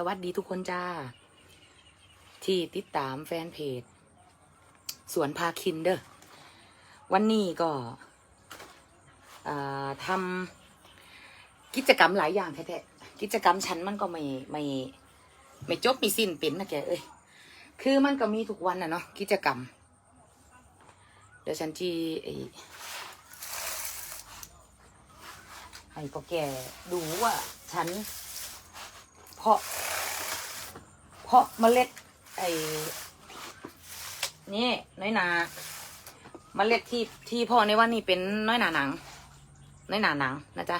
สวัสดีทุกคนจ้า ที่ติดตามแฟนเพจ สวนพาคินเด้อวันนี้ก็ทำกิจกรรมหลายอย่างแท้ๆกิจกรรมฉันมันก็ไม่ไม่ไม่จบไม่สิ้นเป็นนะแกเอ้ยคือมันก็มีทุกวันนะเนาะกิจกรรม เดี๋ยวฉันจีไอ้ให้พวกแกดูว่าฉัน เพาะ เพาะเมล็ดไอ้นี่น้อยนาเมล็ดที่ที่พ่อในว่านี่เป็นน้อยหนาหนัง น้อยหนาหนังนะจ๊ะ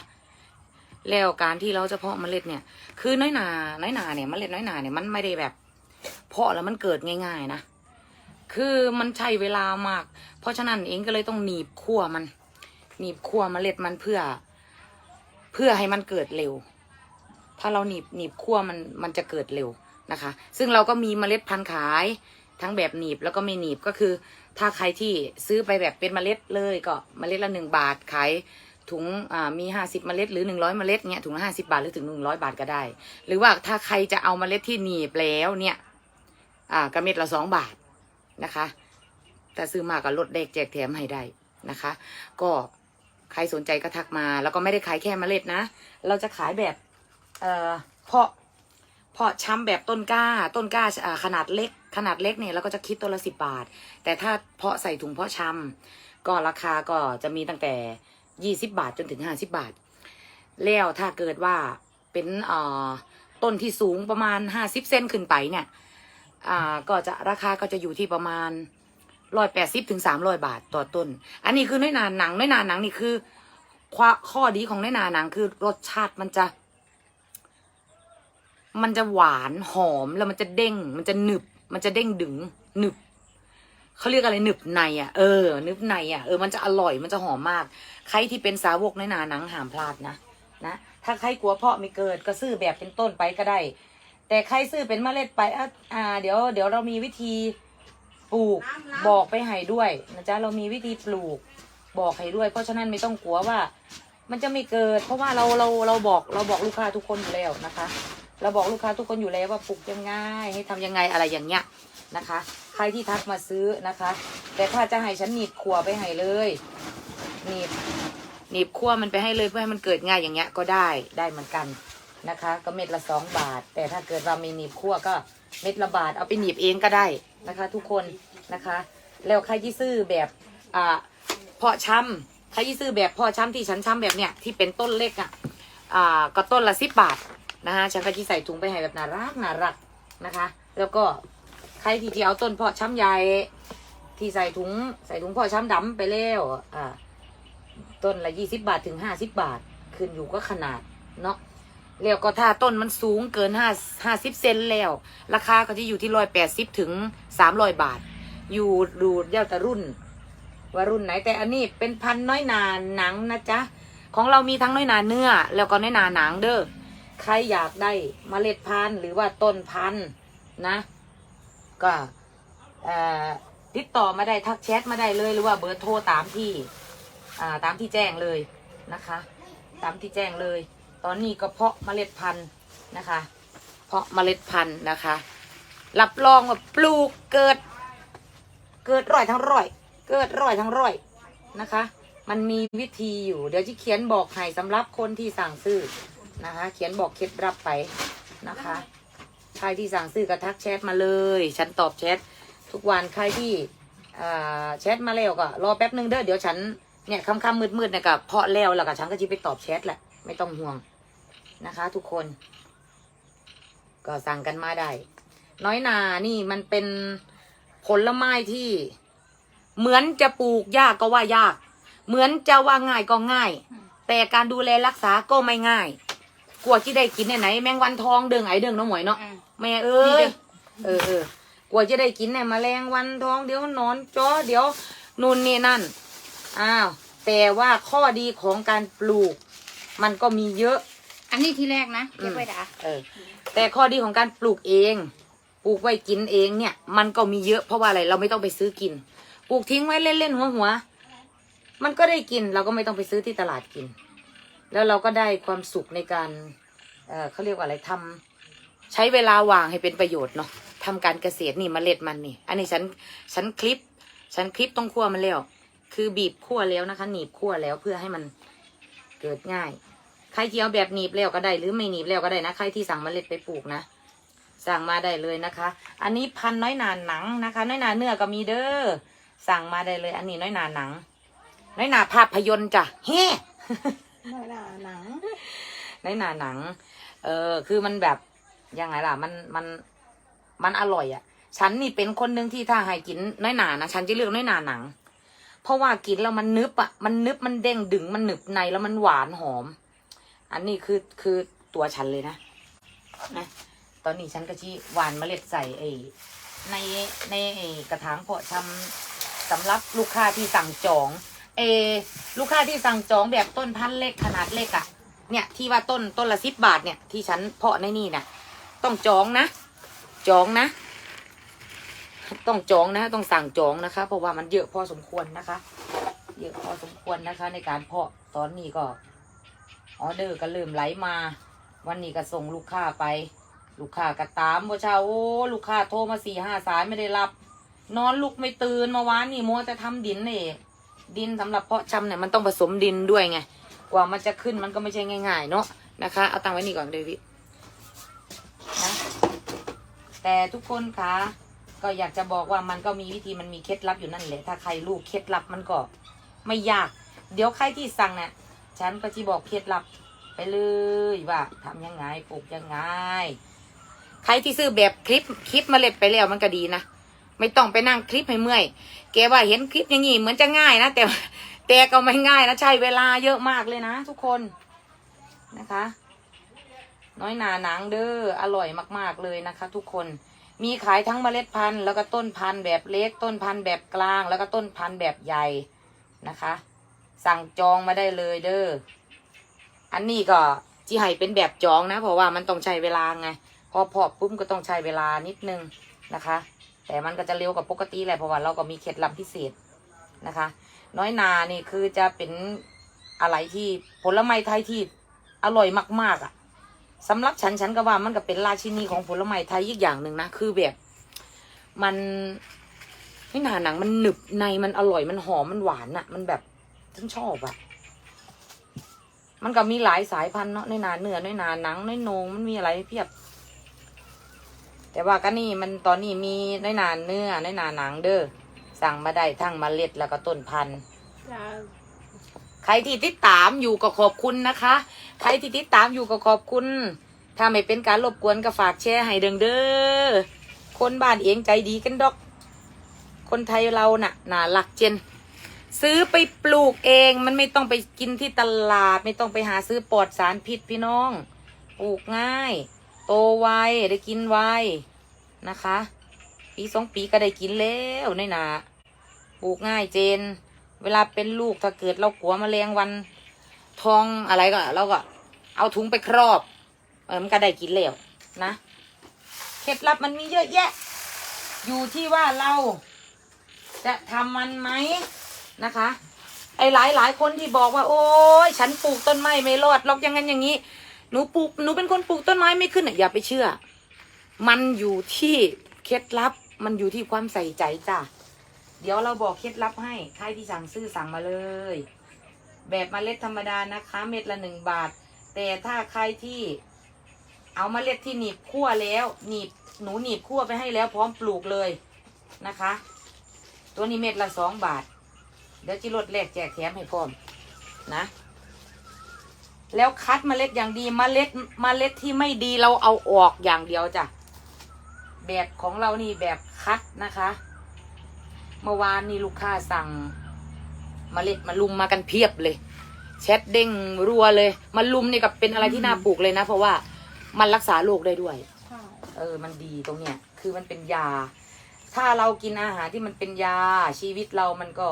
แล้วการที่เราจะเพาะเมล็ดเนี่ย คือน้อยหนาน้อยหนาเนี่ยเมล็ดน้อยหนาเนี่ยมันไม่ได้แบบ เพาะแล้วมันเกิดง่ายๆนะคือมันใช้เวลามาก เพราะฉะนั้นเองก็เลยต้องหนีบขั้วมัน หนีบขั้วเมล็ดมันเพื่อ เพื่อให้มันเกิดเร็ว ถ้าเราหนีบหนีบขั้วมันมันจะเกิดเร็ว นะคะ ซึ่งเราก็มีเมล็ดพันธุ์ขายทั้งแบบหนีบแล้วก็ไม่หนีบก็คือ ถ้าใครที่ซื้อไปแบบเป็นเมล็ดเลยก็เมล็ดละหนึ่งบาทขายถุงมีห้าสิบเมล็ดหรือหนึ่งร้อยเมล็ดเนี่ยถุงละห้าสิบาทหรือถึงหนึ่งร้อยบาทก็ได้ หรือว่าถ้าใครจะเอาเมล็ดที่หนีบแล้วเนี่ยกระเม็ดละสองบาทนะคะแต่ซื้อมากก็ลดเด็กแจกแถมให้ได้นะคะ ก็ใครสนใจก็ทักมา แล้วก็ไม่ได้ขายแค่เมล็ดนะ เราจะขายแบบ เอ่อเพาะ เพาะช้ำแบบต้นกล้า ต้นกล้าขนาดเล็ก ขนาดเล็กเนี่ยเราก็จะคิดตัวละสิบบาท แต่ถ้าเพาะใส่ถุงเพาะช้ำก็ราคาก็จะมีตั้งแต่ยี่สิบาทจนถึงห้าสิบาท แล้วถ้าเกิดว่าเป็นเอ่อต้นที่สูงประมาณห้าสิบเซนขึ้นไปเนี่ยอ่าก็จะราคาก็จะอยู่ที่ประมาณร้อยแปดสิบถึงสามร้อยบาทต่อต้น อันนี้คือน้อยนาหนังน้อยนาหนังนี่คือข้อดีของน้อยนาหนังคือรสชาติมันจะ มันจะหวานหอมแล้วมันจะเด้ง มันจะหนึบ มันจะเด้งดึงหนึบเขาเรียกอะไรหนึบในอะเออหนึบในอะเออมันจะอร่อยมันจะหอมมาก ใครที่เป็นสาวกในนาหนังห้ามพลาดนะนะถ้าใครกลัวเพาะไม่เกิดก็ซื้อแบบเป็นต้นไปก็ได้ แต่ใครซื้อเป็นเมล็ดไปอะอ่า เดี๋ยวเดี๋ยวเรามีวิธีปลูกบอกไปให้ด้วยนะจ๊ะเรามีวิธีปลูกบอกให้ด้วย เพราะฉะนั้นไม่ต้องกลัวว่า มันจะไม่เกิด เพราะว่าเราเราเราบอกเราบอกลูกค้าทุกคนอยู่แล้วนะคะ เราบอกลูกค้าทุกคนอยู่แล้วว่าปลูกยังไงให้ทำยังไงอะไรอย่างเงี้ยนะคะ ใครที่ทักมาซื้อนะคะ แต่ถ้าจะให้ฉันหนีบขัวไปให้เลยหนีบหนีบขัวมันไปให้เลยเพื่อให้มันเกิดง่ายอย่างเงี้ยก็ได้ได้เหมือนกันนะคะ ก็เม็ดละสองบาท แต่ถ้าเกิดเราไมีหนีบคั่วก็เม็ดละบาทเอาไปหนีบเองก็ได้นะคะ ทุกคนนะคะ แล้วใครที่ซื้อแบบอ่าเพาะช้ำใครที่ซื้อแบบเพาะช้ำที่ฉันช้ำแบบเนี้ยที่เป็นต้นเล็กอะอ่าก็ต้นละสิบบาท นะคะฉันก็ที่ใส่ถุงไปให้แบบน่ารักน่ารักนะคะ แล้วก็ใครที่ที่เอาต้นเพาะช้ำใหญ่ที่ใส่ถุงใส่ถุงเพาะช้ำดำไปแล้วอ่าต้นละยี่สิบบาทถึงห้าสิบบาท ขึ้นอยู่ก็ขนาดเนาะแล้วก็ถ้าต้นมันสูงเกินห้าห้าสิบเซนแล้ว ราคาก็จะอยู่ที่ร้อยแปดสิบถึงสามร้อยบาท อยู่ดูเย้าแต่รุ่น ว่ารุ่นไหนแต่อันนี้เป็นพันน้อยนาหนังนะจ๊ะ ของเรามีทั้งน้อยนาเนื้อ แล้วก็น้อยนาหนังเด้อ ใครอยากได้เมล็ดพันธุ์หรือว่าต้นพันธุ์นะ ก็ติดต่อมาได้ทักแชทมาได้เลยหรือว่าเบอร์โทรตามที่ตามที่แจ้งเลยนะคะ ตามที่แจ้งเลย ตอนนี้ก็เพาะเมล็ดพันธุ์นะคะ เพาะเมล็ดพันธุ์นะคะ รับรองว่าปลูกเกิด เกิดร้อยทั้งร้อย เกิดร้อยทั้งร้อยนะคะ มันมีวิธีอยู่ เดี๋ยวที่เขียนบอกให้สำหรับคนที่สั่งซื้อ นะคะ เขียนบอกเคล็ดลับไปนะคะ ใครที่สั่งซื้อก็ทักแชทมาเลย ฉันตอบแชททุกวันใครที่แชทมาแล้วก็รอแป๊บนึงเด้อเดี๋ยวฉันเนี่ยค่ำๆมืดๆเนี่ยก็เพาะแล้วแล้วก็ฉันก็จะไปตอบแชทแหละไม่ต้องห่วงนะคะ ทุกคน ก็สั่งกันมาได้ น้อยนานี่มันเป็นผลไม้ที่ เหมือนจะปลูกยากก็ว่ายาก เหมือนจะว่าง่ายก็ง่าย แต่การดูแลรักษาก็ไม่ง่าย กลัวที่ได้กินเนี่ยไหนแมงวันทองเดิงไอเดิงน้องหมวยเนาะแม่เอ้นี่ยเด้อเออเออกว่าจะได้กินเนี่ยแมลงวันทองเดี๋ยวหนอนจ้อเดี๋ยวนู่นนี่นั่นอ้าวแต่ว่าข้อดีของการปลูก มันก็มีเยอะ อันนี้ที่แรกนะเก็บไว้ดาเออ แต่ข้อดีของการปลูกเอง ปลูกไว้กินเองเนี่ย มันก็มีเยอะเพราะว่าอะไรเราไม่ต้องไปซื้อกิน ปลูกทิ้งไว้เล่นๆหัวๆมันก็ได้กินเราก็ไม่ต้องไปซื้อที่ตลาดกิน แล้วเราก็ได้ความสุขในการเออเขาเรียกว่าอะไรทำใช้เวลาว่างให้เป็นประโยชน์เนาะทำการเกษตรนี่เมล็ดมันนี่ อันนี้ฉันฉันคลิป ฉันคลิปต้องคั่วมันแล้ว คือบีบคั่วแล้วนะคะ หนีบคั่วแล้วเพื่อให้มันเกิดง่าย ใครที่เอาแบบหนีบแล้วก็ได้ หรือไม่หนีบแล้วก็ได้นะ ใครที่สั่งเมล็ดไปปลูกนะสั่งมาได้เลยนะคะ อันนี้พันน้อยหนาหนังนะคะ น้อยหนาเนื้อก็มีเด้อ สั่งมาได้เลย อันนี้น้อยหนาหนัง น้อยหนาภาพยนตร์จ้ะเฮ้ หนาหนังน้อยหนาหนัง เออ คือมันแบบยังไงล่ะ มันมันมันอร่อยอะ่ะ ฉันนี่เป็นคนหนึ่งที่ถ้าให้กินน้อยหนานะฉันจะเลือกน้อยหนาหนัง เพราะว่ากินแล้วมันนึบอะ่ะมันนึบมันเด้งดึงมันหนึบในแล้วมันหวานหอม อันนี้คือคือตัวฉันเลยนะนะตอนนี้ฉันก็ชี้หวานเมล็ดใส่ไอ้ในในไอ้กระถางเพาะชำสำหรับลูกค้าที่สั่งจอง เอลูกค้าที่สั่งจองแบบต้นพันธุ์เล็กขนาดเล็กอะเนี่ยที่ว่าต้นต้นละสิบบาทเนี่ยที่ฉันเพาะในนี่นะต้องจองนะ จองนะ ต้องจองนะ ต้องสั่งจองนะคะ เพราะว่ามันเยอะพอสมควรนะคะ เยอะพอสมควรนะคะ ในการเพาะตอนนี้ก็ออเดอร์ก็เริ่มไหลมา วันนี้ก็ส่งลูกค้าไป ลูกค้าก็ตามว่าเช้าโอ้ลูกค้าโทรมาสี่ห้าสายไม่ได้รับ นอนลุกไม่ตื่นเมื่อวานนี่มัวจะทำดินนี่ ดินสำหรับเพาะชำเนี่ยมันต้องผสมดินด้วยไง กว่ามันจะขึ้นมันก็ไม่ใช่ง่าย ๆ เนาะนะคะ เอาตังไว้นี่ก่อนเดวิดนะแต่ทุกคนคะก็อยากจะบอกว่ามันก็มีวิธีมันมีเคล็ดลับอยู่นั่นแหละถ้าใครรู้เคล็ดลับมันก็ไม่ยาก เดี๋ยวใครที่สั่งเนี่ยฉันก็จะบอกเคล็ดลับไปเลยว่าทำยังไงปลูกยังไง ใครที่ซื้อแบบคลิปคลิปเมาเล็ดไปแล้วมันก็ดีนะ ไม่ต้องไปนั่งคลิปให้เมื่อยแกว่าเห็นคลิปอย่างงี้เหมือนจะง่ายนะแต่แต่ก็ไม่ง่ายนะใช้เวลาเยอะมากเลยนะทุกคนนะคะ น้อยหนาหนังเด้ออร่อยมาก ๆเลยนะคะ ทุกคนมีขายทั้งเมล็ดพันธุ์แล้วก็ต้นพันธุ์แบบเล็กต้นพันธุ์แบบกลาง แล้วก็ต้นพันธุ์แบบใหญ่นะคะ สั่งจองมาได้เลยเด้ออันนี้ก็จีให้เป็นแบบจองนะ เพราะว่ามันต้องใช้เวลาไง พอเพาะปุ๊บก็ต้องใช้เวลานิดนึงนะคะ แต่มันก็จะเร็วกว่าปกติแหละเพราะว่าเราก็มีเคล็ดลับพิเศษนะคะ น้อยนานี่คือจะเป็นอะไรที่ผลไม้ไทยที่อร่อยมาก ๆอะสำหรับฉันฉันก็ว่ามันก็เป็นราชินีของผลไม้ไทยอีกอย่างหนึ่งนะคือแบบ มันไม่นาหนังมันหนึบในมันอร่อยมันหอมมันหวานอะมันแบบฉันชอบอะมันก็มีหลายสายพันธุ์เนาะน้อยนาเนื้อน้อยนาหนังน้อยโนงมันมีอะไรเพียบ แต่ว่าก็นี่มันตอนนี้มีน้อยนาเนื้อน้อยนาหนังเด้อสั่งมาได้ทั้งเมล็ดแล้วก็ต้นพันธุ์จะใครที่ติดตามอยู่ก็ขอบคุณนะคะ ใครที่ติดตามอยู่ก็ขอบคุณ ถ้าไม่เป็นการรบกวนก็ฝากแชร์ให้เด้งเด้อคนบ้านเองใจดีกันดอก คนไทยเราน่ะน่ารักเจน ซื้อไปปลูกเองมันไม่ต้องไปกินที่ตลาด ไม่ต้องไปหาซื้อปลอดสารพิษพี่น้อง ปลูกง่าย โตไวได้กินไวนะคะ ปีสองปีก็ได้กินแล้วในี่นาปลูกง่ายเจน เวลาเป็นลูกถ้าเกิดเรากลัวแมลงวัน ทองอะไรก็เราก็ เอาถุงไปครอบ เออมันก็ได้กินแล้วนะเคล็ดลับมันมีเยอะแยะ อยู่ที่ว่าเราจะทำมันไหมนะคะ ไอ้หลายหลายคนที่บอกว่า โอ้ยฉันปลูกต้นไม้ไม่รอดหรอกอย่างนั้นอย่างนี้ หนูปลูกหนูเป็นคนปลูกต้นไม้ไม่ขึ้นอะอย่าไปเชื่อ มันอยู่ที่เคล็ดลับ มันอยู่ที่ความใส่ใจจ้ะเดี๋ยวเราบอกเคล็ดลับให้ใครที่สั่งซื้อสั่งมาเลย แบบเมล็ดธรรมดานะคะ เม็ดละหนึ่งบาท แต่ถ้าใครที่เอามเมล็ดที่หนีบคั่วแล้วหนีบหนูหนีบคั่วไปให้แล้วพร้อมปลูกเลยนะคะ ตัวนี้เม็ดละสองบาท เดี๋ยวจิลดแลกแจกแถมให้พร้อมนะ แล้วคัดเมล็ดอย่างดีเมล็ดเมล็ดที่ไม่ดีเราเอาออกอย่างเดียวจ้ะแบบของเรานี่แบบคัดนะคะ เมื่อวานนี่ลูกค้าสั่งเมล็ดมาลุมมากันเพียบเลยแชทเด้งรัวเลยมาลุมนี่กับเป็นอะไรที่น่าปลูกเลยนะ เพราะว่ามันรักษาโรคได้ด้วยใช่เออ มันดีตรงเนี้ยคือมันเป็นยา ถ้าเรากินอาหารที่มันเป็นยาชีวิตเรามันก็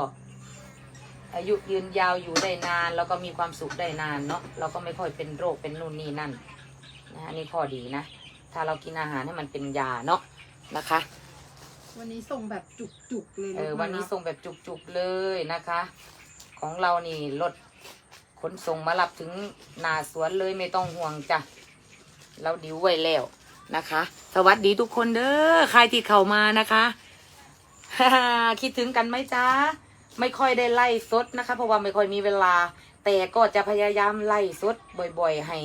อายุยืนยาวอยู่ได้นาน แล้วก็มีความสุขได้นานเนาะเราก็ไม่ค่อยเป็นโรคเป็นนู่นนี่นั่นนะอันนี้ข้อดีนะ ถ้าเรากินอาหารให้มันเป็นยาเนาะนะคะ วันนี้ส่งแบบจุกๆเลยเออรถมาวันนี้รับส่งแบบจุกๆเลยนะคะ ของเรานี่รถขนส่งมารับถึงหนาสวนเลยไม่ต้องห่วงจ้ะเราดิวไว้แล้วนะคะ สวัสดีทุกคนเด้อใครที่เข้ามานะคะ คิดถึงกันไหมจ๊ะ ไม่ค่อยได้ไล่สดนะคะ เพราะว่าไม่ค่อยมีเวลา แต่ก็จะพยายามไล่สดบ่อย ๆ ให้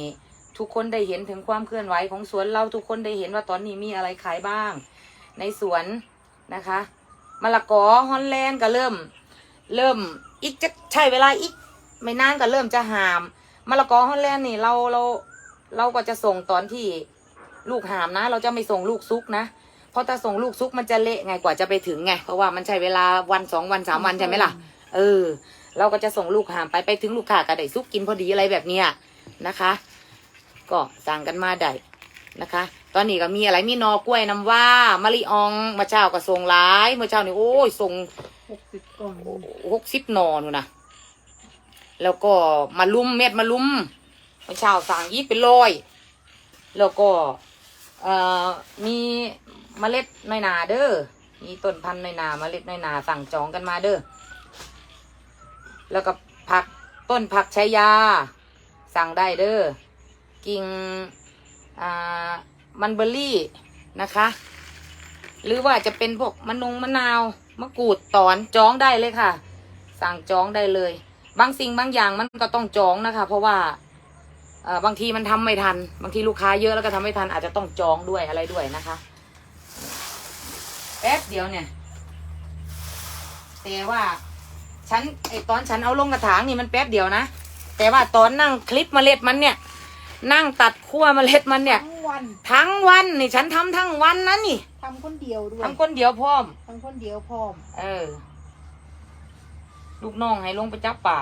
ทุกคนได้เห็นถึงความเคลื่อนไหวของสวนเราทุกคนได้เห็นว่าตอนนี้มีอะไรขายบ้าง ในสวนนะคะมะละกอฮอลแลนด์ก็เริ่ม เริ่มอีกจะใช้เวลาอีก ไม่นานก็เริ่มจะหามมะละกอฮอลแลนด์นี่เราเราเราก็จะส่งตอนที่ลูกหามนะ เราจะไม่ส่งลูกซุกนะ เพราะถ้าส่งลูกซุกมันจะเละไงกว่าจะไปถึงไง เพราะว่ามันใช้เวลาวันสองวันสามวันใช่ไหมล่ะ เออ เราก็จะส่งลูกหามไปไปถึงลูกค้าก็ได้ซุกกินพอดีอะไรแบบเนี้ยนะคะ ก็สั่งกันมาได้นะคะ ตอนนี้ก็มีอะไรมีหนอกล้วยน้ำว่ามะลิอองเมื่อเช้าก็ส่งหลายเมื่อเช้านี่โอ้ยส่งหกสิบกล่องหกสิบหนอนูนนะแล้วก็มาลุมเม็ดมาลุมเมื่อเช้าสั่งยี่เป็นร้อยแล้วก็เอ่อมี เมล็ดน้อยนาเด้อมีต้นพันธุ์น้อยนาเมล็ดน้อยนาสั่งจองกันมาเด้อแล้วก็ผักต้นผักใช้ยา สั่งได้เด้อกิ่งอ่ามันเบอร์รี่นะคะ หรือว่าจะเป็นพวกมะนงมะนาวมะกรูดตอนจองได้เลยค่ะ สั่งจองได้เลย บางสิ่งบางอย่างมันก็ต้องจองนะคะ เพราะว่าบางทีมันทำไม่ทัน บางทีลูกค้าเยอะแล้วก็ทำไม่ทันอาจจะต้องจองด้วยอะไรด้วยนะคะ แป๊บเดียวเนี่ย แต่ว่า ฉันไอตอนฉันเอาลงกระถางนี่มันแป๊บเดียวนะ แต่ว่าตอนนั่งคลิปเมล็ดมันเนี่ย นั่งตัดขั้วเมล็ดมันเนี่ย ทั้งวันทั้งวันนี่ฉันทำทั้งวันนะนี่ทำคนเดียวด้วยทำคนเดียวพร้อม ทำคนเดียวพร้อม เออ ลูกน้องให้ลงไปจับป่า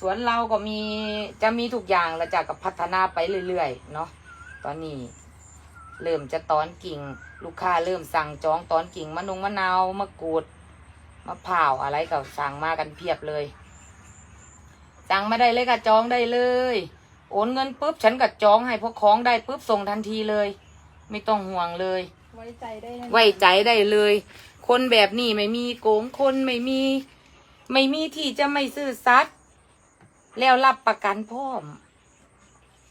สวนเราก็มีจะมีทุกอย่างเราจะกับพัฒนาไปเรื่อยๆเนาะตอนนี้ เริ่มจะตอนกิ่ง ลูกค้าเริ่มสั่งจองตอนกิ่งมะนงมะนาวมะกรูดมะพร้าวอะไรก็สั่งมากันเพียบเลยสั่งมาได้เลยค่ะจองได้เลย โอนเงินปุ๊บฉันก็จองให้พอของได้ปุ๊บส่งทันทีเลย ไม่ต้องห่วงเลย ไว้ใจได้แน่นอนไว้ใจได้เลย คนแบบนี้ไม่มีโกงคนไม่มี ไม่มีที่จะไม่ซื่อสัตย์ แล้วรับประกันพร้อม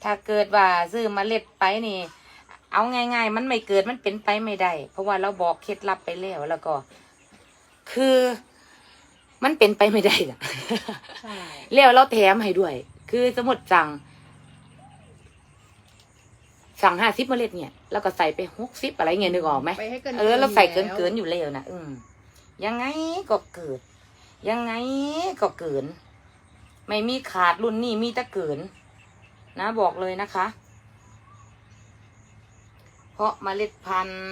ถ้าเกิดว่าซื้อมาเล็ดไปนี่ เอาง่ายๆ มันไม่เกิดมันเป็นไปไม่ได้ เพราะว่าเราบอกเคล็ดลับไปแล้วแล้วก็ คือมันเป็นไปไม่ได้อะใช่แล้วเราแถมให้ด้วย คือสมมติสั่ง สั่งห้าสิบเมล็ดเนี่ย แล้วก็ใส่ไปหกสิบอะไรเงี้ยนึกออกไหมไปให้เกินเออเราใส่เกินแล้วเกินอยู่แล้วนะอืมยังไงก็เกิด ยังไงก็เกิน ไม่มีขาดรุ่นนี้มีแต่เกิน นะบอกเลยนะคะ เพราะเมล็ดพันธุ์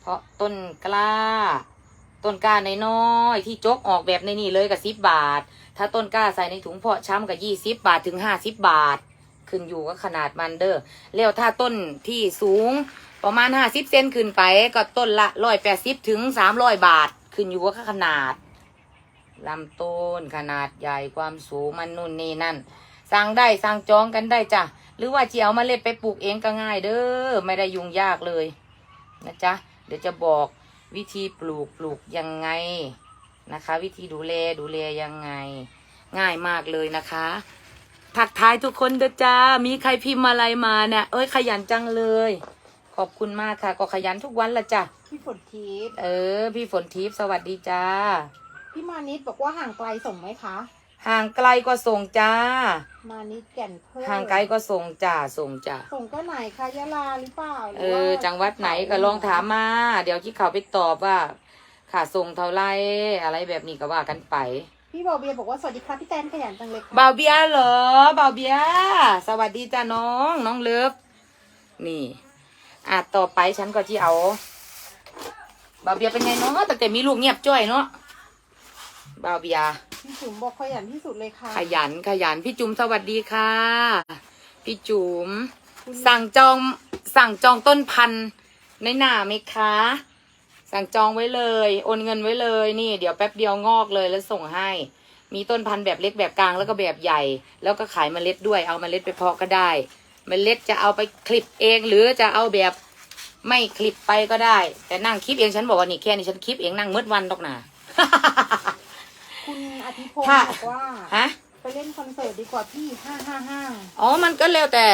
เพราะต้นกล้า ต้นกล้าน้อยๆที่จกออกแบบในนี่เลยกับสิบบาท ถ้าต้นกล้าใส่ในถุงเพาะช้ำกับยี่สิบบาทถึงห้าสิบบาท ขึ้นอยู่กับขนาดมันเด้อแล้วถ้าต้นที่สูงประมาณห้าสิบเซนขึ้นไปก็ต้นละร้อยแปดสิบถึงสามร้อยบาท ขึ้นอยู่กับขนาด ลำต้นขนาดใหญ่ความสูงมันนู่นนี่นั่น สั่งได้สั่งจองกันได้จ้ะ หรือว่าจะเอามาเล็ดไปปลูกเองก็ง่ายเด้อ ไม่ได้ยุ่งยากเลยนะจ๊ะ เดี๋ยวจะบอกวิธีปลูกปลูกยังไงนะคะ วิธีดูแลดูแลยังไง ง่ายมากเลยนะคะทักทายทุกคนเด้อจ้า มีใครพิมพ์อะไรมาเนี่ย เอ้ยขยันจังเลย ขอบคุณมากค่ะ ก็ขยันทุกวันละจ้ะ พี่ฝนทิพย์ เออ พี่ฝนทิพย์สวัสดีจ้า พี่มานิดบอกว่าห่างไกลส่งไหมคะ ห่างไกลก็ส่งจ้า มานิดแก่นเพิ่มห่างไกลก็ส่งจ้าส่งจ้าส่งก็ไหนคะยะลาหรือเปล่าหรืเอว่าอ จังหวัดไหนก็ลองถามมา เดี๋ยวที่เขาไปตอบว่าค่าส่งเท่าไรอะไรแบบนี้ก็ว่ากันไปพี่บอเบียบอกว่าสวัสดีครับพี่แตนขยันจังเลยค่ะบ่าวเบียร์เหรอบ่าวเบียร์สวัสดีจ้าน้องน้องเลิฟนี่อะต่อไปฉันก็ที่เอาบ่าวเบียร์เป็นไงเนาะแต่แต่มีลูกเงียบจ้อยเนาะ บ่าวเบียร์พี่จุ๋มบอกขยันที่สุดเลยค่ะ ขยันขยันพี่จุ๋มสวัสดีค่ะ พี่จุ๋มคุณ สั่งจองสั่งจองต้นพันธุ์ในหน้าไหมคะ สั่งจองไว้เลย โอนเงินไว้เลยนี่ เดี๋ยวแป๊บเดียวงอกเลยแล้วส่งให้ มีต้นพันธุ์แบบเล็กแบบกลางแล้วก็แบบใหญ่ แล้วก็ขายเมล็ดด้วยเอาเมล็ดไปเพาะก็ได้ เมล็ดจะเอาไปคลิปเอง หรือจะเอาแบบไม่คลิปไปก็ได้ แต่นั่งคลิปเองฉันบอกว่านี่แค่นี้ฉันคลิปเองนั่งมืดวันตอกหนา คุณอาทิพงศ์ค่ะบอกว่าฮะไปเล่นคอนเสิร์ตดีกว่าพี่ห้าห้าห้าอ๋อ มันก็แล้วแต่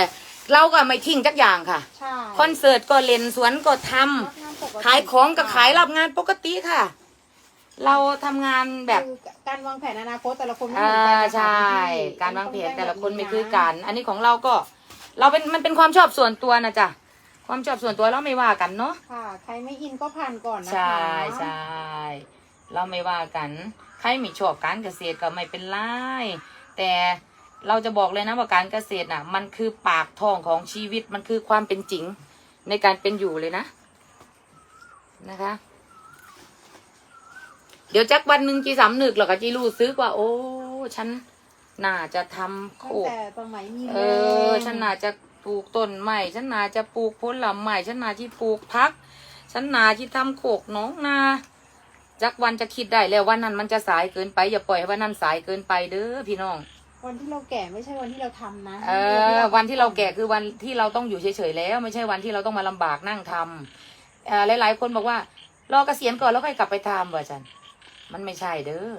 เราก็ไม่ทิ้งจักอย่างค่ะ ใช่คอนเสิร์ตก็เล่นสวนก็ทำรับงานปกติขายของก็ขายรับงานปกติค่ะ เราทำงานแบบ คือการวางแผนอนาคตแต่ละคนไม่อ่าเหมือนกันนะคะใช่ พี่การวางแผนต้องแต่ละคนไม่แบบคือกัน อันนี้ของเราก็ เราเป็นมันเป็นความชอบส่วนตัวนะจ๊ะความชอบส่วนตัวเราไม่ว่ากันเนาะค่ะ ใครไม่อินก็ผ่านก่อนนะคะใช่ใช่เราไม่ว่ากันใครไม่ชอบการเกษตรก็ไม่เป็นไรแต่เราจะบอกเลยนะว่าการเกษตรน่ะ มันคือปากท้องของชีวิตมันคือความเป็นจริงในการเป็นอยู่เลยนะนะคะ เดี๋ยวจักวันหนึ่งจีสำนึกหรอกก็จีรู้ซึกว่า โอ้ ฉันน่าจะทำโคตั้งกแต่สมัยมีเออ ฉันน่าจะปลูกต้นไม้ฉันน่าจะปลูกผลไม้ฉันน่าที่ปลูกพัก ฉันน่าที่ทำโขกหน้องนา จักวันจะคิดได้แล้ววันนั้นมันจะสายเกินไป อย่าปล่อยให้วันนั้นสายเกินไปเด้อพี่น้อง วันที่เราแก่ไม่ใช่วันที่เราทำนะเออ วันที่เราแก่คือวันที่เราต้องอยู่เฉยๆแล้ว ไม่ใช่วันที่เราต้องมาลำบากนั่งทำเอ่อหลายๆคนบอกว่ารอเกษียณก่อนแล้วค่อยกลับไปทำว่ะจันมันไม่ใช่เด้อ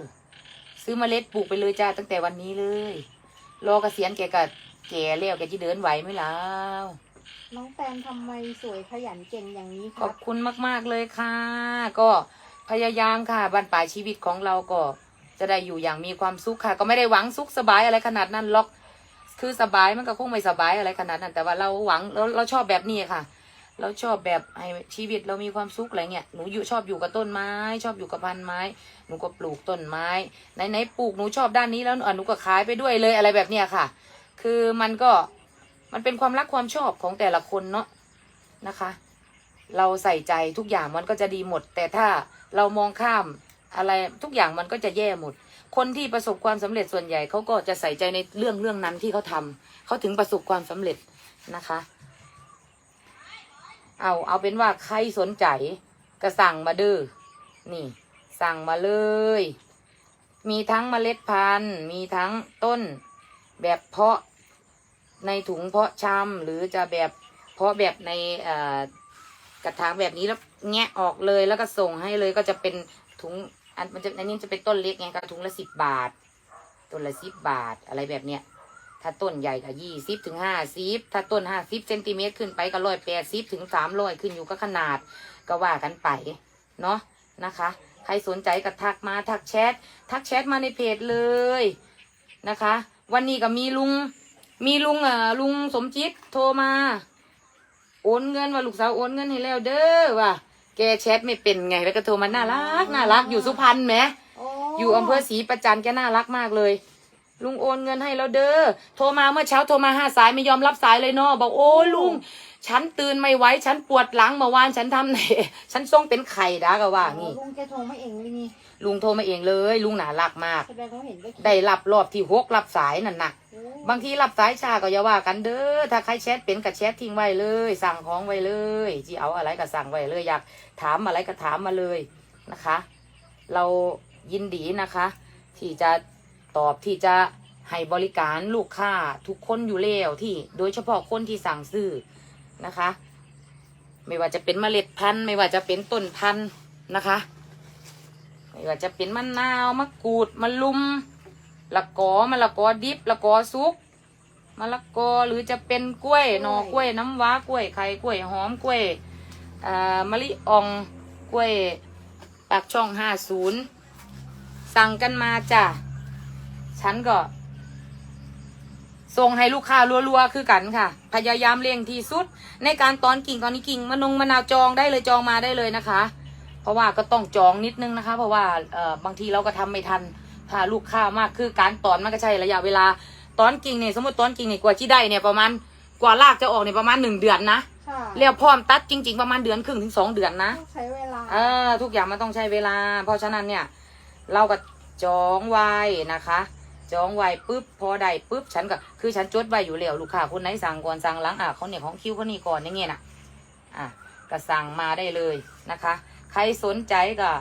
ซื้อเมล็ดปลูกไปเลยจ้าตั้งแต่วันนี้เลย รอเกษียณแกก็แก่แล้วแกจะเดินไหวไหมล่ะน้องแตนทำไมสวยขยันเก่งอย่างนี้ขครัอบบคุณมาก ๆเลยค่ะ ก็ พยายามค่ะบันปลายชีวิตของเราก็จะได้อยู่อย่างมีความสุขค่ะ ก็ไม่ได้หวังสุขสบายอะไรขนาดนั้นหรอก คือสบายมันก็คงไม่สบายอะไรขนาดนั้น แต่ว่าเราหวังเราเราชอบแบบนี้ค่ะ เราชอบแบบให้ชีวิตเรามีความสุขอะไรเงี้ยหนูอยู่ชอบอยู่กับต้นไม้ ชอบอยู่กับพันไม้ หนูก็ปลูกต้นไม้ไหนไหนปลูกหนูชอบด้านนี้แล้วหนูก็ขายไปด้วยเลยอะไรแบบเนี้ยค่ะ คือมันก็มันเป็นความรักความชอบของแต่ละคนเนาะนะคะ เราใส่ใจทุกอย่างมันก็จะดีหมด แต่ถ้าเรามองข้ามอะไรทุกอย่างมันก็จะแย่หมด คนที่ประสบความสำเร็จส่วนใหญ่เขาก็จะใส่ใจในเรื่องเรื่องนั้นที่เขาทำเขาถึงประสบความสำเร็จนะคะ เอาเอาเป็นว่าใครสนใจก็สั่งมาเด้อนี่ สั่งมาเลย มีทั้งเมล็ดพันธุ์ มีทั้งต้นแบบเพาะในถุงเพาะชำหรือจะแบบเพาะแบบในอ่อ กระถางแบบนี้แล้วแงะออกเลยแล้วก็ส่งให้เลยก็จะเป็นถุงอันมันจะอันนี้จะเป็นต้นเล็กไงก็ถุงละสิบบาท ต้นละสิบบาทอะไรแบบเนี้ยถ้าต้นใหญ่ก็ยี่สิบถึงห้าสิบถ้าต้นห้าสิบเซนติเมตรขึ้นไปก็ร้อยแปดสิบถึงสามร้อยขึ้นอยู่กับขนาดก็ว่ากันไปเนาะนะคะ ใครสนใจก็ทักมาทักแชททักแชทมาในเพจเลยนะคะ วันนี้ก็มีลุง มีลุงเอ่อลุงสมจิตโทรมา โอนเงินว่าลูกสาวโอนเงินให้แล้วเด้อว่าแกแชทไม่เป็นไงแล้วก็โทรมาน่ารักน่ารักอยู่สุพรรณไหมโอ้อยู่อำเภอศรีประจันแกน่ารักมากเลย ลุงโอนเงินให้แล้วเด้อโทรมาเมื่อเช้าโทรมาห้าสายไม่ยอมรับสายเลยเนาะบอกโอ้ลุง ฉันตื่นไม่ไหวฉันปวดหลังเมื่อวานฉันทำไหน ฉันส่งเป็นไข่ดาก็ว่างี้ลุงแกโทรมาเองเลยนี่ลุงโทรมาเองเลย ลุงน่ารักมาก แสดงเขาเห็นก็คิได้รับรอบที่หกรับสายนั่นนะโอ้บางทีรับสายชาก็อย่าว่ากันเด้อถ้าใครแชทเป็นก็แชททิ้งไว้เลย สั่งของไว้เลยที่เอาอะไรก็สั่งไว้เลยอยากถามอะไรก็ถามมาเลยนะคะ เรายินดีนะคะ ที่จะ ตอบที่จะให้บริการลูกค้าทุกคนอยู่แล้วที่โดยเฉพาะคนที่สั่งซื้อนะคะ ไม่ว่าจะเป็นเมล็ดพันธุ์ไม่ว่าจะเป็นต้นพันธุ์นะคะ ไม่ว่าจะเป็นมะนาวมะกรูดมะลุมละกอมะละกอดิบละกอซุกมะละกอหรือจะเป็นกล้วยหน่อกล้วยน้ำว้ากล้วยไข่กล้วยหอมกล้วยอ่ามะลิอ่องกล้วยปากช่องห้าศูนย์สั่งกันมาจ้ะ ฉันก็ส่งให้ลูกค้ารัวๆคือกันค่ะ พยายามเร่งที่สุด ในการตอนกิ่งตอนนี้กิ่งมะนงมะนาวจองได้เลยจองมาได้เลยนะคะ เพราะว่าก็ต้องจองนิดนึงนะคะ เพราะว่าเอ่อบางทีเราก็ทำไม่ทันถ้าลูกค้ามากคือการตอนมันก็ใช้ระยะเวลาตอนกิ่งเนี่ยสมมติตอนกิ่งเนี่ยกว่าที่ได้เนี่ยประมาณกว่ารากจะออกเนี่ยประมาณหนึ่งเดือนนะค่ะแล้วพร้อมตัดจริง ๆ ประมาณเดือนครึ่งถึงสองเดือนนะต้องใช้เวลาเออทุกอย่างมันต้องใช้เวลา เพราะฉะนั้นเนี่ย เราก็จองไว้นะคะ จองไว้ปุ๊บพอได้ปุ๊บฉันก็คือฉันจดไว้อยู่แล้วลูกค้าคนไหนสั่งก่อนสั่งหลังอะเขาเนี่ยของคิวเขานี่ก่อนอย่างเงี้ยน่ะ อะก็สั่งมาได้เลยนะคะ ใครสนใจก็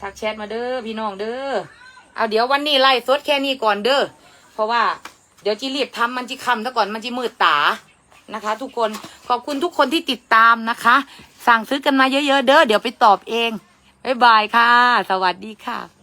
ทักแชทมาเด้อพี่น้องเด้อเอาเดี๋ยววันนี้ไล่สดแค่นี้ก่อนเด้อเพราะว่าเดี๋ยวจีรีบทำมันจีคำซะก่อนมันจีมืดตานะคะ ทุกคนขอบคุณทุกคนที่ติดตามนะคะ สั่งซื้อกันมาเยอะๆเด้อเดี๋ยวไปตอบเองบ๊ายบายค่ะ สวัสดีค่ะ